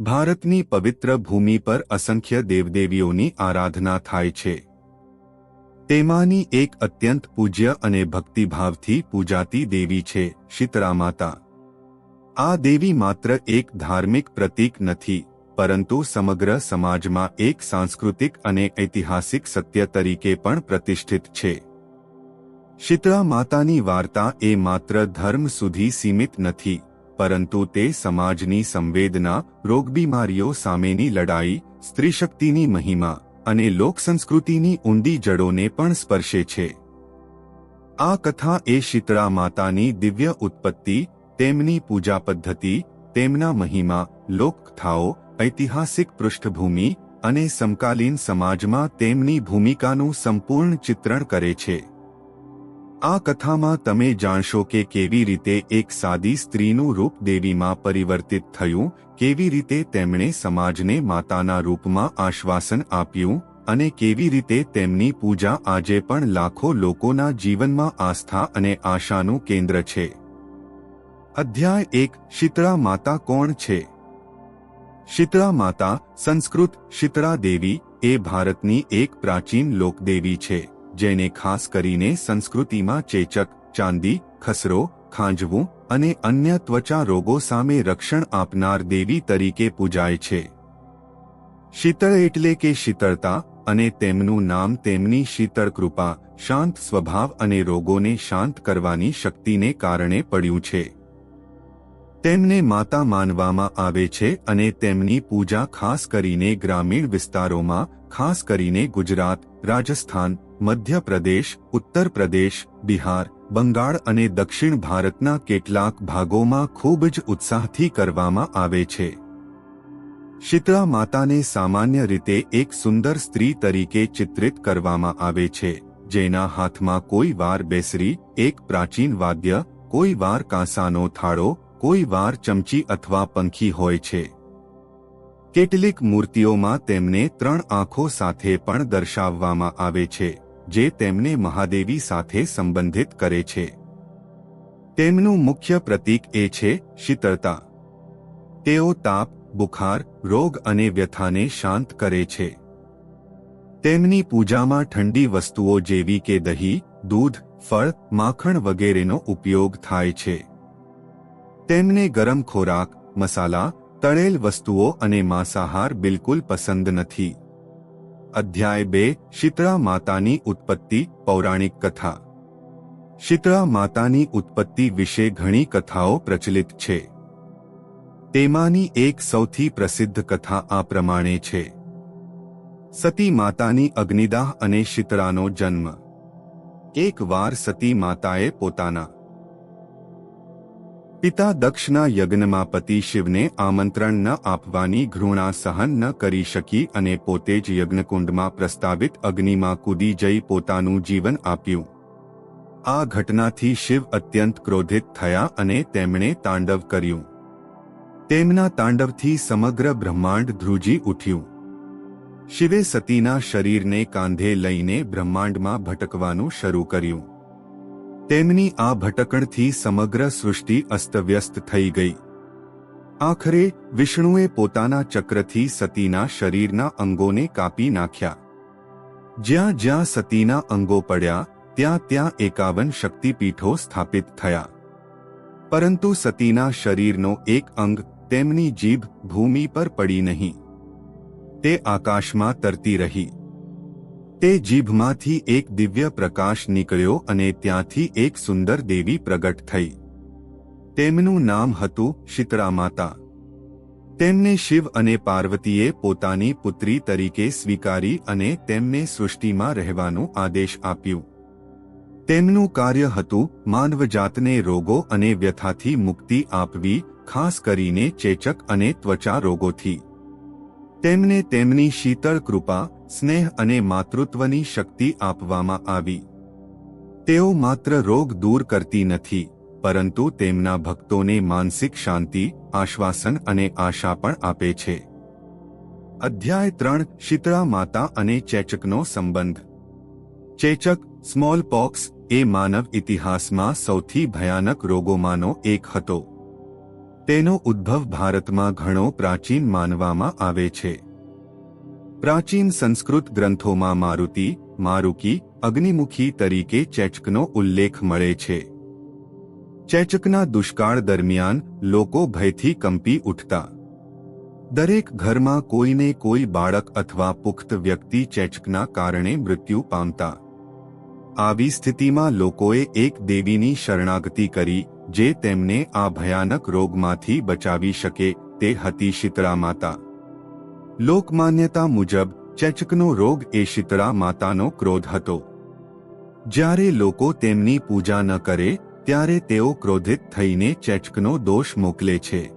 ભારતની પવિત્ર ભૂમિ પર અસંખ્ય દેવદેવીઓની આરાધના થાય છે. તેમાંની એક અત્યંત પૂજ્ય અને ભક્તિભાવથી પૂજાતી દેવી છે શીતળા માતા આ દેવી માત્ર એક ધાર્મિક પ્રતીક નથી, પરંતુ સમગ્ર સમાજમાં એક સાંસ્કૃતિક અને ઐતિહાસિક સત્ય તરીકે પણ પ્રતિષ્ઠિત છે. શીતળા માતાની વાર્તા એ માત્ર ધર્મ સુધી સીમિત નથી પરંતુ તે સમાજની સંવેદના, રોગબીમારીઓ સામેની લડાઈ, સ્ત્રીશક્તિની મહિમા અને લોકસંસ્કૃતિની ઊંડી જડોને પણ સ્પર્શે છે. આ કથા એ શીતળા માતાની દિવ્ય ઉત્પત્તિ, તેમની પૂજા પદ્ધતિ, તેમના મહિમા લોકકથાઓ ઐતિહાસિક પૃષ્ઠભૂમિ અને સમકાલીન સમાજમાં તેમની ભૂમિકાનું સંપૂર્ણ ચિત્રણ કરે છે. આ કથામાં તમે જાણશો કે કેવી રીતે એક સાદી સ્ત્રીનું રૂપ દેવીમાં પરિવર્તિત થયું, કેવી રીતે તેમણે સમાજને માતાના રૂપમાં આશ્વાસન આપ્યું, અને કેવી રીતે તેમની પૂજા આજે પણ લાખો લોકોના જીવનમાં આસ્થા અને આશાનું કેન્દ્ર છે. અધ્યાય એક, શીતળા માતા કોણ છે? શીતળા માતા સંસ્કૃત શીતળા દેવી એ ભારતની એક પ્રાચીન લોકદેવી છે. જેને ખાસ કરીને સંસ્કૃતિમાં ચેચક, ચાંદી, ખસરો, ખાંજવું અને અન્ય ત્વચા રોગો સામે રક્ષણ આપનાર દેવી તરીકે પૂજાય છે. શીતળ એટલે કે શીતળતા અને તેમનું નામ તેમની શીતળ કૃપા, શાંત સ્વભાવ અને રોગોને શાંત કરવાની શક્તિને કારણે પડ્યું છે. તેમને માતા માનવામાં આવે છે અને તેમની પૂજા ખાસ કરીને ગ્રામીણ વિસ્તારોમાં, ખાસ કરીને ગુજરાત, રાજસ્થાન મધ્યપ્રદેશ ઉત્તર પ્રદેશ બિહાર, બંગાળ અને દક્ષિણ ભારતના કેટલાક ભાગોમાં ખૂબ જ ઉત્સાહથી કરવામાં આવે છે. શીતળા માતાને સામાન્ય રીતે એક સુંદર સ્ત્રી તરીકે ચિત્રિત કરવામાં આવે છે, જેના હાથમાં કોઈ વાર બેસરી, એક પ્રાચીન વાદ્ય, કોઈ વાર કાંસાનો થાળો, કોઈ વાર ચમચી અથવા પંખી હોય છે. કેટલીક મૂર્તિઓમાં તેમને ત્રણ આંખો સાથે પણ દર્શાવવામાં આવે છે. જે તેમને મહાદેવી સાથે સંબંધિત કરે છે. તેમનું મુખ્ય પ્રતીક એ છે શીતળતા. તેઓ તાપ, બુખાર, રોગ અને વ્યથાને શાંત કરે છે. તેમની પૂજામાં ઠંડી વસ્તુઓ જેવી કે દહીં, દૂધ, ફળ, માખણ વગેરેનો ઉપયોગ થાય છે. તેમને ગરમ ખોરાક, મસાલા, તળેલ વસ્તુઓ અને માંસાહાર બિલકુલ પસંદ નથી. અધ્યાય બે, શીતળા માતાની ઉત્પત્તિ, પૌરાણિક કથા. શીતળા માતાની ઉત્પત્તિ વિશે ઘણી કથાઓ પ્રચલિત છે. તેમાંની એક સૌથી પ્રસિદ્ધ કથા આ પ્રમાણે છે. સતી માતાની અગ્નિદાહ અને શીતળાનો જન્મ. એક વાર સતી માતાએ પોતાના પિતા દક્ષના યજ્ઞમાં પતિ શિવને આમંત્રણ ન આપવાની ઘૃણા સહન ન કરી શકી અને પોતે જ યજ્ઞકુંડમાં પ્રસ્તાવિત અગ્નિમાં કૂદી જઈ પોતાનું જીવન આપ્યું. આ ઘટનાથી શિવ અત્યંત ક્રોધિત થયા અને તેમણે તાંડવ કર્યું. તેમના તાંડવથી સમગ્ર બ્રહ્માંડ ધ્રુજી ઉઠ્યું. શિવે સતીના શરીરને કાંધે લઈને બ્રહ્માંડમાં ભટકવાનું શરૂ કર્યું. તેમની આ ભટકણથી સમગ્ર સૃષ્ટિ અસ્તવ્યસ્ત થઈ ગઈ. આખરે, વિષ્ણુએ પોતાના ચક્રથી સતીના શરીરના અંગોને કાપી નાખ્યા. જ્યાં જ્યાં સતીના અંગો પડ્યા, ત્યાં ત્યાં એકાવન શક્તિપીઠો સ્થાપિત થયા. પરંતુ સતીના શરીરનો એક અંગ તેમની જીભ ભૂમિ પર પડી નહીં. તે આકાશમાં તરતી રહી. તે જીભમાંથી એક દિવ્ય પ્રકાશ નીકળ્યો અને ત્યાંથી એક સુંદર દેવી પ્રગટ થઈ. તેમનું નામ હતું શીતળા માતા તેમને શિવ અને પાર્વતીએ પોતાની પુત્રી તરીકે સ્વીકારી અને તેમને સૃષ્ટિમાં રહેવાનું આદેશ આપ્યું. તેમનું કાર્ય હતું માનવજાતને રોગો અને વ્યથાથી મુક્તિ આપવી, ખાસ કરીને ચેચક અને ત્વચા રોગોથી. તેમને તેમની શીતળ કૃપા સ્નેહ અને માતૃત્વની શક્તિ આપવામાં આવી. તેઓ માત્ર રોગ દૂર કરતી નથી, પરંતુ તેમના ભક્તોને માનસિક શાંતિ, આશ્વાસન અને આશા પણ આપે છે. અધ્યાય ત્રણ, શીતળા માતા અને ચેચકનો સંબંધ. ચેચક, સ્મોલ પોક્સ, એ માનવ ઇતિહાસમાં સૌથી ભયાનક રોગોમાંનો એક હતો. તેનો ઉદ્ભવ ભારતમાં ઘણો પ્રાચીન માનવામાં આવે છે. પ્રાચીન સંસ્કૃત ગ્રંથોમાં મારુતિ, મારુકી, અગ્નિમુખી તરીકે ચેચકનો ઉલ્લેખ મળે છે. ચેચકના દુષ્કાળ દરમિયાન લોકો ભયથી કંપી ઉઠતા. દરેક ઘરમાં કોઈને કોઈ બાળક અથવા પુખ્ત વ્યક્તિ ચેચકના કારણે મૃત્યુ પામતા. આવી સ્થિતિમાં લોકોએ એક દેવીની શરણાગતિ કરી, જે તેમને આ ભયાનક રોગમાંથી બચાવી શકે, તે હતી શીતળા માતા. લોકમાન્યતા મુજબ, ચેચકનો રોગ એ શીતળા માતાનો ક્રોધ હતો. જ્યારે લોકો તેમની પૂજા ન કરે, ત્યારે તેઓ ક્રોધિત થઈને ચેચકનો દોષ મોકલે છે.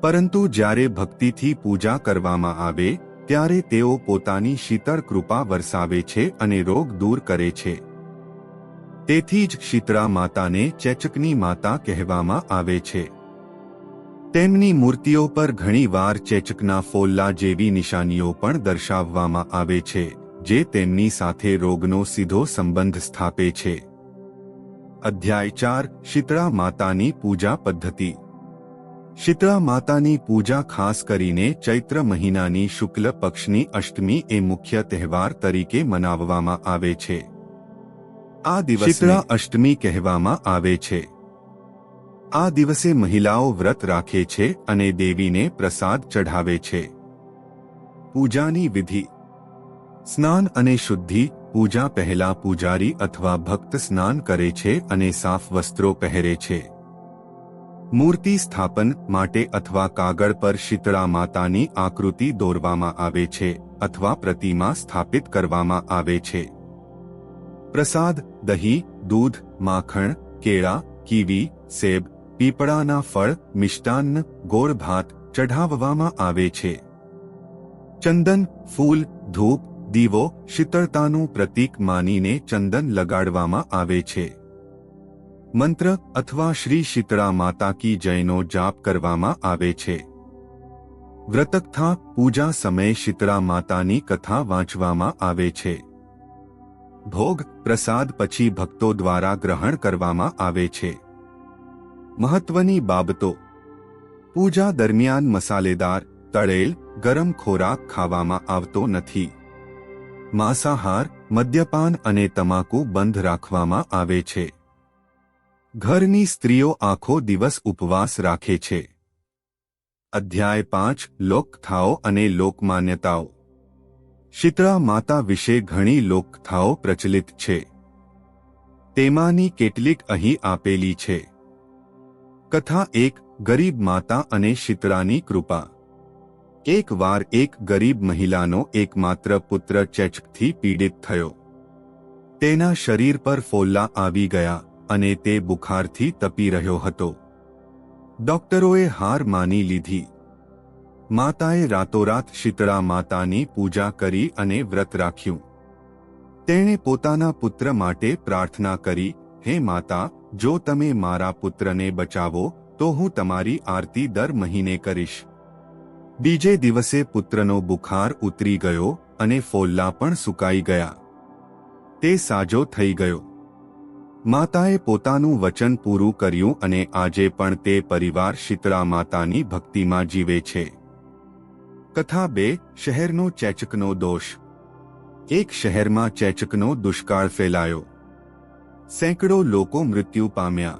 પરંતુ જ્યારે ભક્તિથી પૂજા કરવામાં આવે, ત્યારે તેઓ પોતાની શીતળ કૃપા વરસાવે છે અને રોગ દૂર કરે છે. તેથી જ શીતળા માતાને ચેચકની માતા કહેવામાં આવે છે. તેમની મૂર્તિઓ પર ઘણીવાર ચેચકના ફોલ્લા જેવી નિશાનીઓ પણ દર્શાવવામાં આવે છે, જે તેમની સાથે રોગનો સીધો સંબંધ સ્થાપે છે. અધ્યાય ચાર, શીતળા માતાની પૂજા પદ્ધતિ. શીતળા માતાની પૂજા ખાસ કરીને ચૈત્ર મહિનાની શુક્લ પક્ષની અષ્ટમી એ મુખ્ય તહેવાર તરીકે મનાવવામાં આવે છે. આ દિવસ શીતળા અષ્ટમી કહેવામાં આવે છે. આ દિવસે મહિલાઓ વ્રત રાખે છે અને દેવીને પ્રસાદ ચઢાવે છે. પૂજાની વિધિ. સ્નાન અને શુદ્ધિ, પૂજા પહેલા પૂજારી અથવા ભક્ત સ્નાન કરે છે અને સાફ વસ્ત્રો પહેરે છે. મૂર્તિ સ્થાપન માટે અથવા કાગળ પર શીતળા માતાની આકૃતિ દોરવામાં આવે છે અથવા પ્રતિમા સ્થાપિત કરવામાં આવે છે. પ્રસાદ, દહીં, દૂધ, માખણ, કેળા, કીવી, સેબ પીપળાના ફળ, મિષ્ટાન્ન, ગોળ ભાત ચઢાવવામાં આવે છે. ચંદન, ફૂલ, ધૂપ, દીવો, શીતળતાનું પ્રતીક માનીને ચંદન લગાડવામાં આવે છે. મંત્ર અથવા શ્રી શીતળા માતા કી જયનો જાપ કરવામાં આવે છે. વ્રતકથા, પૂજા સમયે શીતળા માતાની કથા વાંચવામાં આવે છે. ભોગ, પ્રસાદ પછી ભક્તો દ્વારા ગ્રહણ કરવામાં આવે છે. મહત્વની બાબતો. પૂજા દરમિયાન મસાલેદાર, તળેલ, ગરમ ખોરાક ખાવામાં આવતો નથી. માંસાહાર, મદ્યપાન અને તમાકુ બંધ રાખવામાં આવે છે. ઘરની સ્ત્રીઓ આખો દિવસ ઉપવાસ રાખે છે. અધ્યાય પાંચ લોકકથાઓ અને લોકમાન્યતાઓ શીતળા માતા વિશે ઘણી લોકકથાઓ પ્રચલિત છે. તેમાંની કેટલીક અહીં આપેલી છે. કથા એક ગરીબ માતા અને શીતળાની કૃપા. એક વાર એક ગરીબ મહિલાનો એકમાત્ર પુત્ર ચેચકથી પીડિત થયો. તેના શરીર પર ફોલ્લા આવી ગયા અને તે બુખારથી તપી રહ્યો હતો. ડોક્ટરોએ હાર માની લીધી. માતાએ રાતોરાત શીતળા માતાની પૂજા કરી અને વ્રત રાખ્યું. તેણે પોતાના પુત્ર માટે પ્રાર્થના કરી, હે માતા જો તમે મારા પુત્રને બચાવો, તો હું તમારી આરતી દર મહિને કરીશ. બીજે દિવસે પુત્રનો બુખાર ઉતરી ગયો અને ફોલ્લા પણ સુકાઈ ગયા. તે સાજો થઈ ગયો. માતાએ પોતાનું વચન પૂરું કર્યું અને આજે પણ તે પરિવાર શીતળા માતાની ભક્તિમાં જીવે છે. કથા બે, શહેરનો ચેચકનો દોષ. એક શહેરમાં ચેચકનો દુષ્કાળ ફેલાયો. સેંકડો લોકો મૃત્યુ પામ્યા.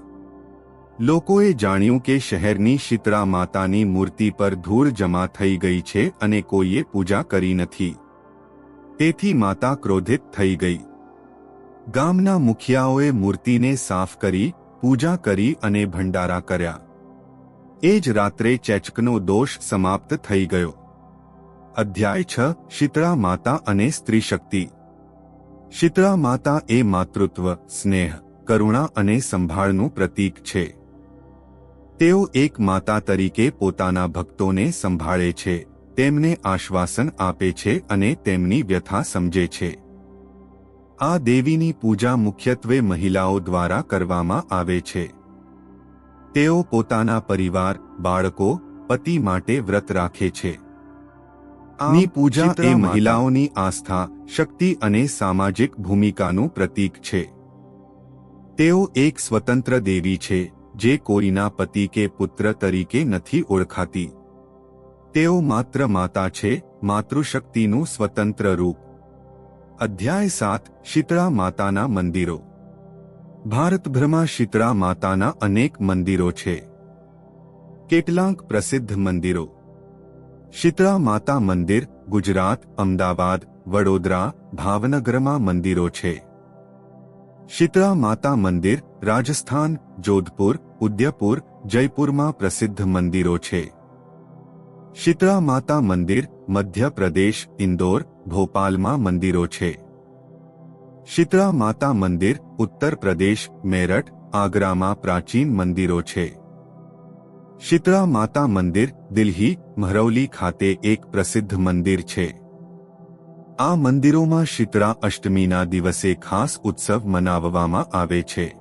લોકોએ જાણ્યું કે શહેરની શીતળા માતાની મૂર્તિ પર ધૂળ જમા થઈ ગઈ છે અને કોઈએ પૂજા કરી નથી. તેથી માતા ક્રોધિત થઈ ગઈ. ગામના મુખિયાઓએ મૂર્તિને સાફ કરી, પૂજા કરી અને ભંડારા કર્યા. એ જ રાત્રે ચેચકનો દોષ સમાપ્ત થઈ ગયો. અધ્યાય છ, શીતળા માતા અને સ્ત્રી શક્તિ શીતળા માતા એ માતૃત્વ સ્નેહ કરુણા અને સંભાળનું પ્રતીક છે. તેઓ એક માતા તરીકે પોતાના ભક્તોને સંભાળે છે તેમને આશ્વાસન આપે છે અને તેમની વ્યથા સમજે છે. આ દેવીની પૂજા મુખ્યત્વે મહિલાઓ દ્વારા કરવામાં આવે છે. તેઓ પોતાના પરિવાર બાળકો પતિ માટે વ્રત રાખે છે. આની પૂજા એ મહિલાઓની આસ્થા શક્તિ અને સામાજિક ભૂમિકાનું પ્રતીક છે. તેઓ એક સ્વતંત્ર દેવી છે, જે કોઈના પતિ કે પુત્ર તરીકે નથી ઓળખાતી. તેઓ માત્ર માતા છે, માતૃશક્તિનું સ્વતંત્ર રૂપ. અધ્યાય સાત, શીતળા માતાના મંદિરો. ભારતભરમાં શીતળા માતાના અનેક મંદિરો છે. કેટલાંક પ્રસિદ્ધ મંદિરો. શીતળા માતા મંદિર, ગુજરાત, અમદાવાદ વડોદરા ભાવનગરમાં મંદિરો છે. શીતળા માતા મંદિર, રાજસ્થાન, જોધપુર, ઉદયપુર, જયપુરમાં પ્રસિદ્ધ મંદિરો છે. શીતળા માતા મંદિર, મધ્યપ્રદેશ, ઇન્દોર, ભોપાલમાં મંદિરો છે. શીતળા માતા મંદિર ઉત્તર પ્રદેશ મેરઠ, આગ્રામાં પ્રાચીન મંદિરો છે. શીતળા માતા મંદિર, દિલ્હી મહરૌલી ખાતે એક પ્રસિદ્ધ મંદિર છે. આ મંદિરોમાં શીતળા અષ્ટમીના દિવસે ખાસ ઉત્સવ મનાવવામાં આવે છે.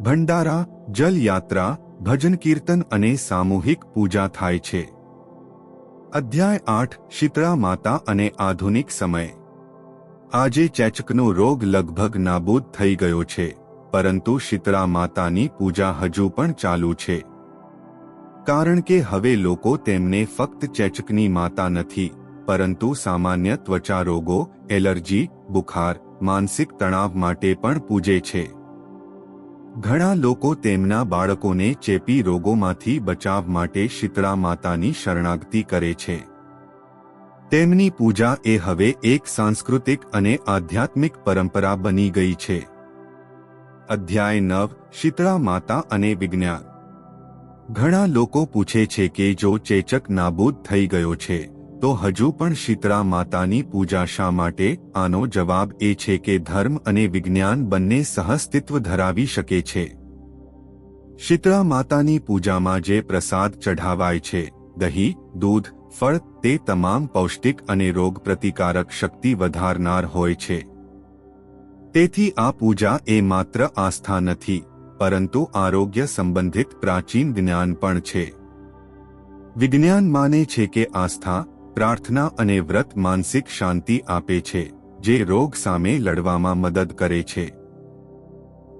ભંડારા, જલયાત્રા, ભજન કીર્તન અને સામૂહિક પૂજા થાય છે. અધ્યાય આઠ, શીતળા માતા અને આધુનિક સમય. આજે ચેચકનો રોગ લગભગ નાબૂદ થઈ ગયો છે, પરંતુ શીતળા માતાની પૂજા હજુ પણ ચાલુ છે. કારણ કે હવે લોકો તેમને ફક્ત ચેચકની માતા નથી પરંતુ સામાન્ય ત્વચા રોગો એલર્જી, બુખાર, માનસિક તણાવ માટે પણ પૂજે છે. ઘણા લોકો તેમના બાળકોને ચેપી રોગોમાંથી બચાવ માટે શીતળા માતાની શરણાગતિ કરે છે. તેમની પૂજા એ હવે એક સાંસ્કૃતિક અને આધ્યાત્મિક પરંપરા બની ગઈ છે. અધ્યાય નવ, શીતળા માતા અને વિજ્ઞાન. ઘણા લોકો પૂછે છે કે જો ચેચક નાબૂદ થઈ ગયો છે તો હજુ પણ શીતળા માતાની પૂજા શા માટે? આનો જવાબ એ છે કે ધર્મ અને વિજ્ઞાન બંને સહઅસ્તિત્વ ધરાવી શકે છે. શીતળા માતાની પૂજામાં જે પ્રસાદ ચઢાવાય છે, દહીં, દૂધ, ફળ, તે તમામ પૌષ્ટિક અને રોગ પ્રતિકારક શક્તિ વધારનાર હોય છે. તેથી આ પૂજા એ માત્ર આસ્થા નથી, પરંતુ આરોગ્ય સંબંધિત પ્રાચીન જ્ઞાન પણ છે. વિજ્ઞાન માને છે કે આસ્થા પ્રાર્થના અને વ્રત માનસિક શાંતિ આપે છે, જે રોગ સામે લડવામાં મદદ કરે છે.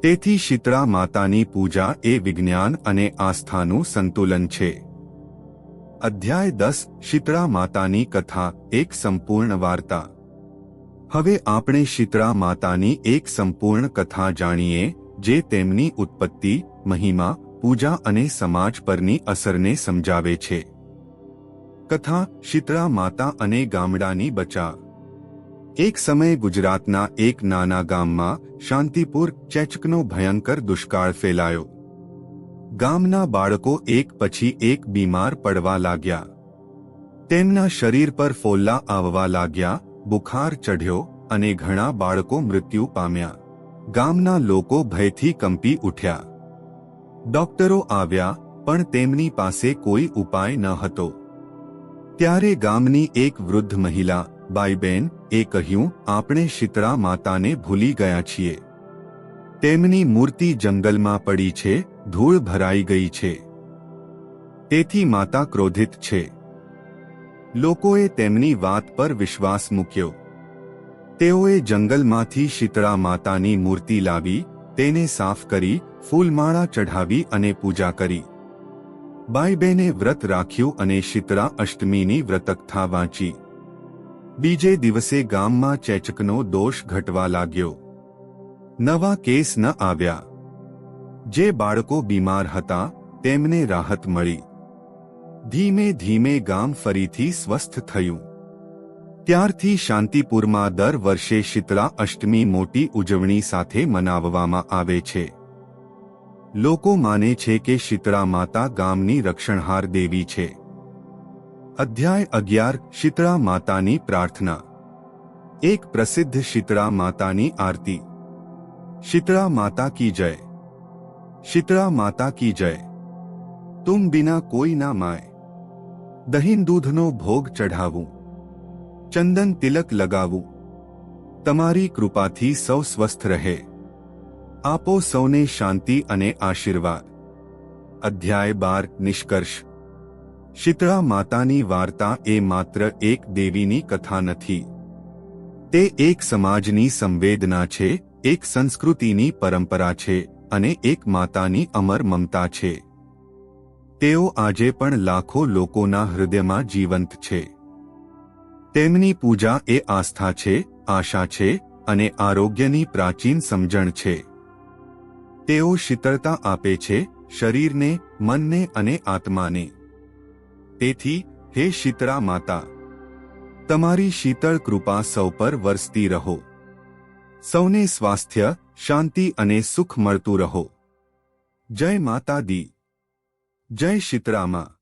તેથી શીતળા માતાની પૂજા એ વિજ્ઞાન અને આસ્થાનું સંતુલન છે. અધ્યાય દસ, શીતળા માતાની કથા, એક સંપૂર્ણ વાર્તા. હવે આપણે શીતળા માતાની એક સંપૂર્ણ કથા જાણીએ, જે તેમની ઉત્પત્તિ, મહિમા, પૂજા અને સમાજ પરની અસરને સમજાવે છે. કથા, શીતળા, માતા અને ગામડાની બચાવ એક સમયે ગુજરાતના એક નાના ગામમાં શાંતિપુર, ચેચકનો ભયંકર દુષ્કાળ ફેલાયો. ગામના બાળકો એક પછી એક બીમાર પડવા લાગ્યા. તેમના શરીર પર ફોલ્લા આવવા લાગ્યા, બુખાર ચઢ્યો અને ઘણા બાળકો મૃત્યુ પામ્યા. ગામના લોકો ભયથી કંપી ઉઠ્યા. ડોક્ટરો આવ્યા, પણ તેમની પાસે કોઈ ઉપાય ન હતો. ત્યારે ગામની એક વૃદ્ધ મહિલા બાઈબેન એ કહ્યું, આપણે શીતળા માતાને ભૂલી ગયા છીએ. તેમની મૂર્તિ જંગલમાં પડી છે, ધૂળ ભરાઈ ગઈ છે. તેથી માતા ક્રોધિત છે. લોકોએ તેમની વાત પર વિશ્વાસ મૂક્યો. તેઓએ જંગલમાંથી શીતળા માતાની મૂર્તિ લાવી, તેને સાફ કરી, ફૂલમાળા ચઢાવી અને પૂજા કરી. બાઈબેને વ્રત રાખ્યું અને શીતળા અષ્ટમીની વ્રતકથા વાંચી. બીજે દિવસે ગામમાં ચેચકનો દોષ ઘટવા લાગ્યો. નવા કેસ ન આવ્યા. જે બાળકો બીમાર હતા, તેમને રાહત મળી. ધીમે ધીમે ગામ ફરીથી સ્વસ્થ થયું. ત્યારથી શાંતિપુરમાં દર વર્ષે શીતળા અષ્ટમી મોટી ઉજવણી સાથે મનાવવામાં આવે છે. લોકો માને છે કે શીતળા માતા ગામની રક્ષણહાર દેવી છે. અધ્યાય અગિયાર શીતળા માતાની પ્રાર્થના. એક પ્રસિદ્ધ શીતળા માતાની આરતી. શીતળા માતા કી જય. શીતળા માતા કી જય. તુમ બિના કોઈ ના માય. દહીં દૂધનો ભોગ ચઢાવું. ચંદન તિલક લગાવું. તમારી કૃપાથી સૌ સ્વસ્થ રહે. આપો સૌને શાંતિ અને આશીર્વાદ. અધ્યાય બાર, નિષ્કર્ષ. શીતળા માતાની વાર્તા એ માત્ર એક દેવીની કથા નથી. તે એક સમાજની સંવેદના છે, એક સંસ્કૃતિની પરંપરા છે અને એક માતાની અમર મમતા છે. તેઓ આજે પણ લાખો લોકોના હૃદયમાં જીવંત છે. તેમની પૂજા એ આસ્થા છે, આશા છે અને આરોગ્યની પ્રાચીન સમજણ છે. તેઓ શીતળતા આપે છે શરીરને, મનને અને આત્માને. તેથી, હે શીતળા માતા, તમારી શીતળ કૃપા સૌ પર વરસતી રહો. સૌને સ્વાસ્થ્ય, શાંતિ અને સુખ મળતું રહો. જય માતા દી જય શીતળામાં.